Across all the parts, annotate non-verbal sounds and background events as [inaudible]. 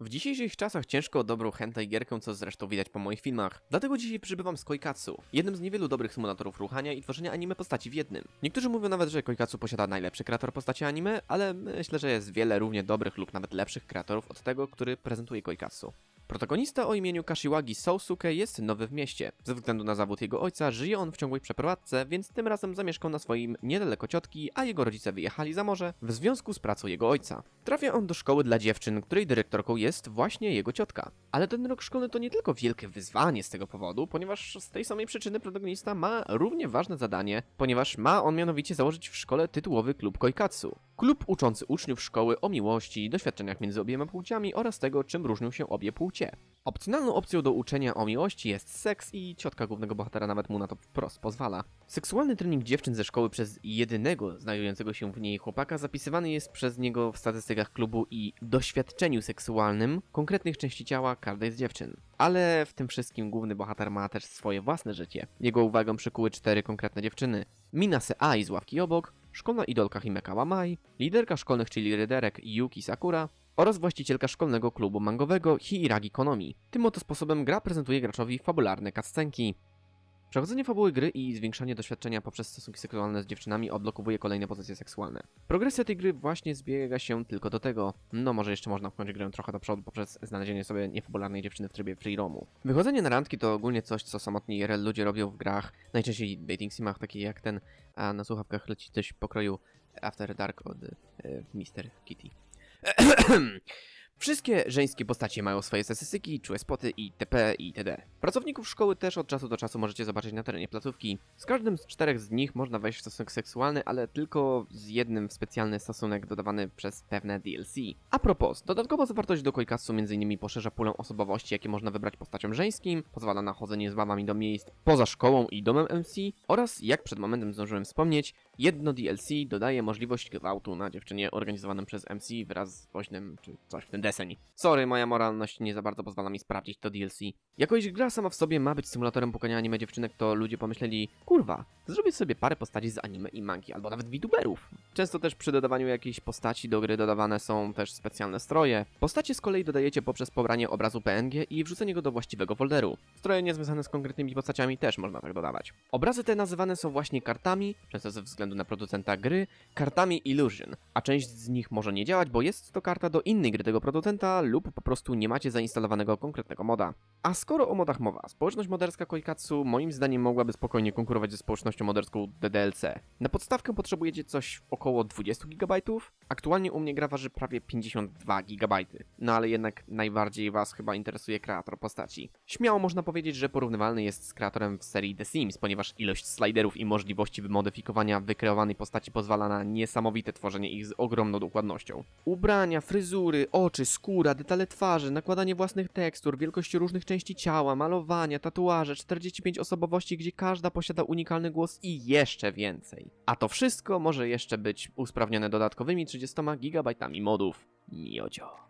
W dzisiejszych czasach ciężko o dobrą hentai gierkę, co zresztą widać po moich filmach. Dlatego dzisiaj przybywam z Koikatsu, jednym z niewielu dobrych symulatorów ruchania i tworzenia anime postaci w jednym. Niektórzy mówią nawet, że Koikatsu posiada najlepszy kreator postaci anime, ale myślę, że jest wiele równie dobrych lub nawet lepszych kreatorów od tego, który prezentuje Koikatsu. Protagonista o imieniu Kashiwagi Sousuke jest nowy w mieście. Ze względu na zawód jego ojca żyje on w ciągłej przeprowadzce, więc tym razem zamieszkał na swoim niedaleko ciotki, a jego rodzice wyjechali za morze w związku z pracą jego ojca. Trafia on do szkoły dla dziewczyn, której dyrektorką jest właśnie jego ciotka. Ale ten rok szkolny to nie tylko wielkie wyzwanie z tego powodu, ponieważ z tej samej przyczyny protagonista ma równie ważne zadanie, ponieważ ma on mianowicie założyć w szkole tytułowy klub Koikatsu. Klub uczący uczniów szkoły o miłości, doświadczeniach między obiema płciami oraz tego, czym różnią się obie płcie. Opcjonalną opcją do uczenia o miłości jest seks i ciotka głównego bohatera nawet mu na to wprost pozwala. Seksualny trening dziewczyn ze szkoły przez jedynego znajdującego się w niej chłopaka zapisywany jest przez niego w statystykach klubu i doświadczeniu seksualnym konkretnych części ciała każdej z dziewczyn. Ale w tym wszystkim główny bohater ma też swoje własne życie. Jego uwagę przykuły cztery konkretne dziewczyny. Minase Ai z ławki obok, szkolna idolka Himeka Wamai, liderka szkolnych czyli ryderek Yuki Sakura oraz właścicielka szkolnego klubu mangowego Hiiragi Konomi. Tym oto sposobem gra prezentuje graczowi fabularne cutscenki. Przechodzenie fabuły gry i zwiększanie doświadczenia poprzez stosunki seksualne z dziewczynami odblokowuje kolejne pozycje seksualne. Progresja tej gry właśnie zbiega się tylko do tego. No może jeszcze można wpchnąć grę trochę do przodu poprzez znalezienie sobie niefabularnej dziewczyny w trybie free roamu. Wychodzenie na randki to ogólnie coś, co samotni IRL ludzie robią w grach, najczęściej dating simach takich jak ten, a na słuchawkach leci coś pokroju After Dark od e, Mr. Kitty. [clears throat] Wszystkie żeńskie postacie mają swoje statystyki, czułe spoty itp. itd. Pracowników szkoły też od czasu do czasu możecie zobaczyć na terenie placówki. Z każdym z czterech z nich można wejść w stosunek seksualny, ale tylko z jednym w specjalny stosunek dodawany przez pewne DLC. A propos, dodatkowa zawartość do Koikatsu m.in. poszerza pulę osobowości, jakie można wybrać postaciom żeńskim, pozwala na chodzenie z babami do miejsc poza szkołą i domem MC oraz, jak przed momentem zdążyłem wspomnieć, jedno DLC dodaje możliwość gwałtu na dziewczynie organizowanym przez MC wraz z woźnym czy coś w tym deseń. Sorry, moja moralność nie za bardzo pozwala mi sprawdzić to DLC. Jako iż gra sama w sobie ma być symulatorem pukania anime dziewczynek, to ludzie pomyśleli, kurwa, zrobię sobie parę postaci z anime i mangi, albo nawet VTuberów. Często też przy dodawaniu jakiejś postaci do gry dodawane są też specjalne stroje. Postacie z kolei dodajecie poprzez pobranie obrazu PNG i wrzucenie go do właściwego folderu. Stroje niezwiązane z konkretnymi postaciami też można tak dodawać. Obrazy te nazywane są właśnie kartami, często ze względu na producenta gry, kartami Illusion, a część z nich może nie działać, bo jest to karta do innej gry tego producenta lub po prostu nie macie zainstalowanego konkretnego moda. A skoro o modach mowa, społeczność moderska Koikatsu moim zdaniem mogłaby spokojnie konkurować ze społecznością moderską DDLC. Na podstawkę potrzebujecie coś około 20 GB, aktualnie u mnie gra waży prawie 52 GB. No ale jednak najbardziej was chyba interesuje kreator postaci. Śmiało można powiedzieć, że porównywalny jest z kreatorem w serii The Sims, ponieważ ilość sliderów i możliwości wymodyfikowania wykreowanej postaci pozwala na niesamowite tworzenie ich z ogromną dokładnością. Ubrania, fryzury, oczy, skóra, detale twarzy, nakładanie własnych tekstur, wielkości różnych części ciała, malowania, tatuaże, 45 osobowości, gdzie każda posiada unikalny głos i jeszcze więcej. A to wszystko może jeszcze być usprawnione dodatkowymi 30 GB modów. Miodzio.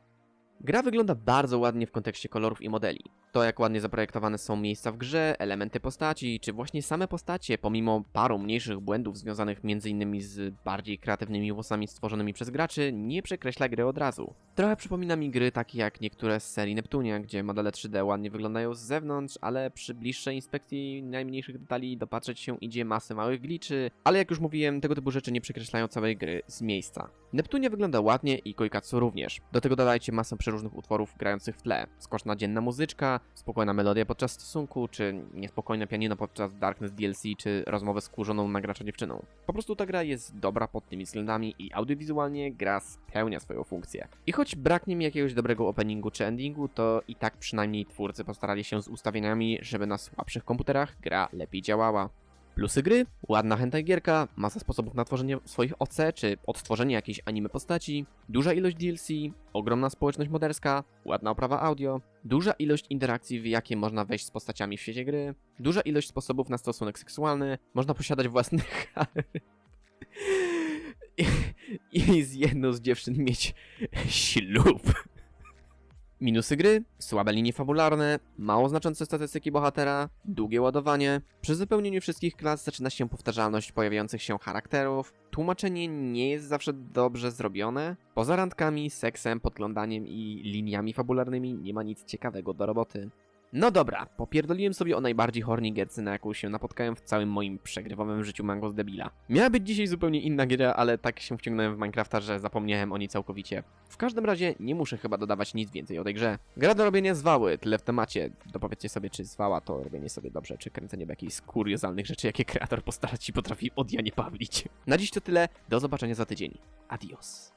Gra wygląda bardzo ładnie w kontekście kolorów i modeli. To, jak ładnie zaprojektowane są miejsca w grze, elementy postaci, czy właśnie same postacie, pomimo paru mniejszych błędów związanych m.in. z bardziej kreatywnymi włosami stworzonymi przez graczy, nie przekreśla gry od razu. Trochę przypomina mi gry takie jak niektóre z serii Neptunia, gdzie modele 3D ładnie wyglądają z zewnątrz, ale przy bliższej inspekcji najmniejszych detali dopatrzeć się idzie masy małych gliczy, ale jak już mówiłem, tego typu rzeczy nie przekreślają całej gry z miejsca. Neptunia wygląda ładnie i Koikatsu również. Do tego dodajcie masę przeróżnych utworów grających w tle. Skoczna dzienna muzyczka, spokojna melodia podczas stosunku, czy niespokojne pianino podczas Darkness DLC, czy rozmowę z kurzoną na gracza dziewczyną. Po prostu ta gra jest dobra pod tymi względami i audiowizualnie gra spełnia swoją funkcję. I choć braknie mi jakiegoś dobrego openingu czy endingu, to i tak przynajmniej twórcy postarali się z ustawieniami, żeby na słabszych komputerach gra lepiej działała. Plusy gry, ładna hentai gierka, masa sposobów na tworzenie swoich OC czy odtworzenie jakiejś anime postaci, duża ilość DLC, ogromna społeczność moderska, ładna oprawa audio, duża ilość interakcji, w jakie można wejść z postaciami w świecie gry, duża ilość sposobów na stosunek seksualny, można posiadać własny [laughs] harem i, i z jedną z dziewczyn mieć ślub. Minusy gry, słabe linie fabularne, mało znaczące statystyki bohatera, długie ładowanie, przy zupełnieniu wszystkich klas zaczyna się powtarzalność pojawiających się charakterów, tłumaczenie nie jest zawsze dobrze zrobione, poza randkami, seksem, podglądaniem i liniami fabularnymi nie ma nic ciekawego do roboty. No dobra, popierdoliłem sobie o najbardziej horni gierce, na jaką się napotkałem w całym moim przegrywowym życiu Mango z debila. Miała być dzisiaj zupełnie inna gra, ale tak się wciągnąłem w Minecrafta, że zapomniałem o niej całkowicie. W każdym razie nie muszę chyba dodawać nic więcej o tej grze. Gra do robienia zwały, tyle w temacie. Dopowiedzcie sobie, czy zwała to robienie sobie dobrze, czy kręcenie jakichś kuriozalnych rzeczy, jakie kreator postarać się potrafi od Janie Pawlić. Na dziś to tyle, do zobaczenia za tydzień. Adios.